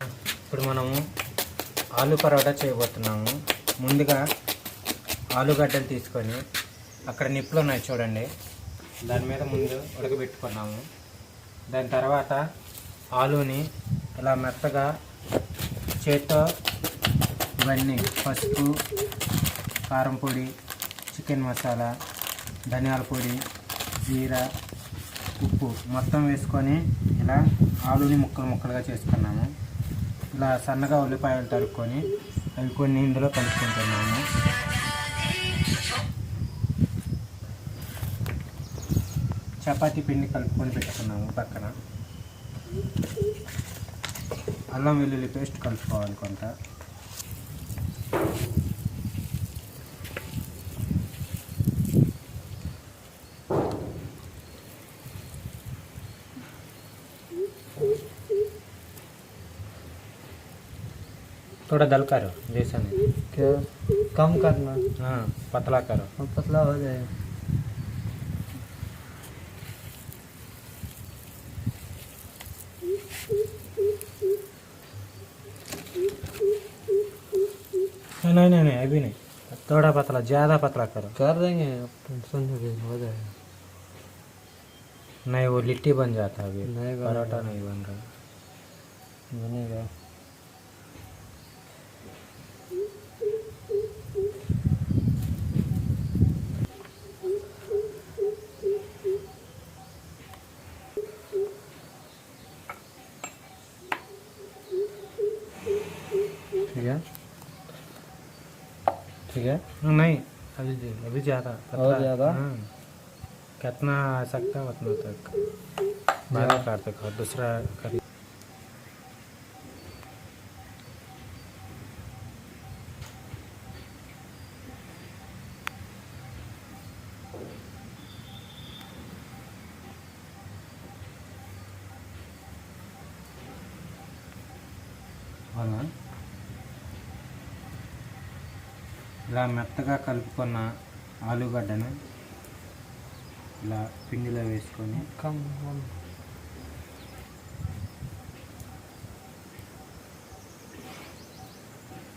ఇప్పుడు మనము ఆలు పరోటా చేయబోతున్నాము. ముందుగా ఆలుగడ్డలు తీసుకొని అక్కడ నిప్పులు ఉన్నాయి చూడండి. దాని మీద ముందు ఉడకబెట్టుకున్నాము. దాని తర్వాత ఆలుని ఇలా మెత్తగా చేత్తో ఇవన్నీ పసుపు కారం పొడి చికెన్ మసాలా ధనియాల పొడి జీరా ఉప్పు మొత్తం వేసుకొని ఇలా ఆలుని ముక్కలు ముక్కలుగా చేసుకున్నాము. ఇలా సన్నగా ఉల్లిపాయలు తరుక్కొని అవి కొన్ని ఇందులో కలుపుకుంటున్నాము. చపాతి పిండి కలుపుకొని పెట్టుకున్నాము పక్కన. అల్లం వెల్లుల్లి పేస్ట్ కలుపుకోవాలి కొంత. थोड़ा दल करो जैसा नहीं। क्या? कम करना? हाँ पतला करो। और पतला हो जाएगा नहीं नहीं नहीं अभी नहीं। थोड़ा पतला ज़्यादा पतला करो। कर देंगे टेंशन हो जाएगा नहीं वो लिट्टी बन जाता है अभी। नहीं। परोठा नहीं बन रहा। बनेगा। ठीक है? ठीक है नहीं अभी अभी ज़्यादा और ज़्यादा? हाँ। कितना आ सकता है उतना तक? बारह कार तक और दूसरा कर हाँ।, हाँ। ఇలా మెత్తగా కలుపుకున్న ఆలుగడ్డను ఇలా పిండిలో వేసుకొని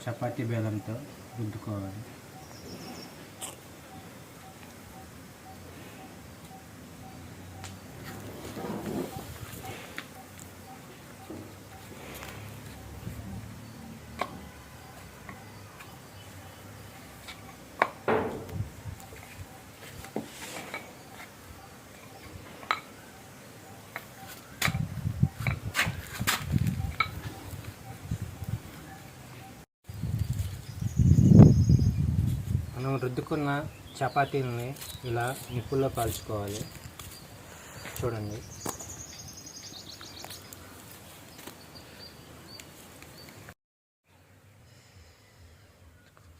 చపాతీ బేలంతో రుద్దుకోవాలి. మనం రుద్దుకున్న చపాతీలని ఇలా నిప్పుల్లో కాల్చుకోవాలి. చూడండి.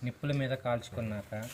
నిప్పుల మీద కాల్చుకున్నాక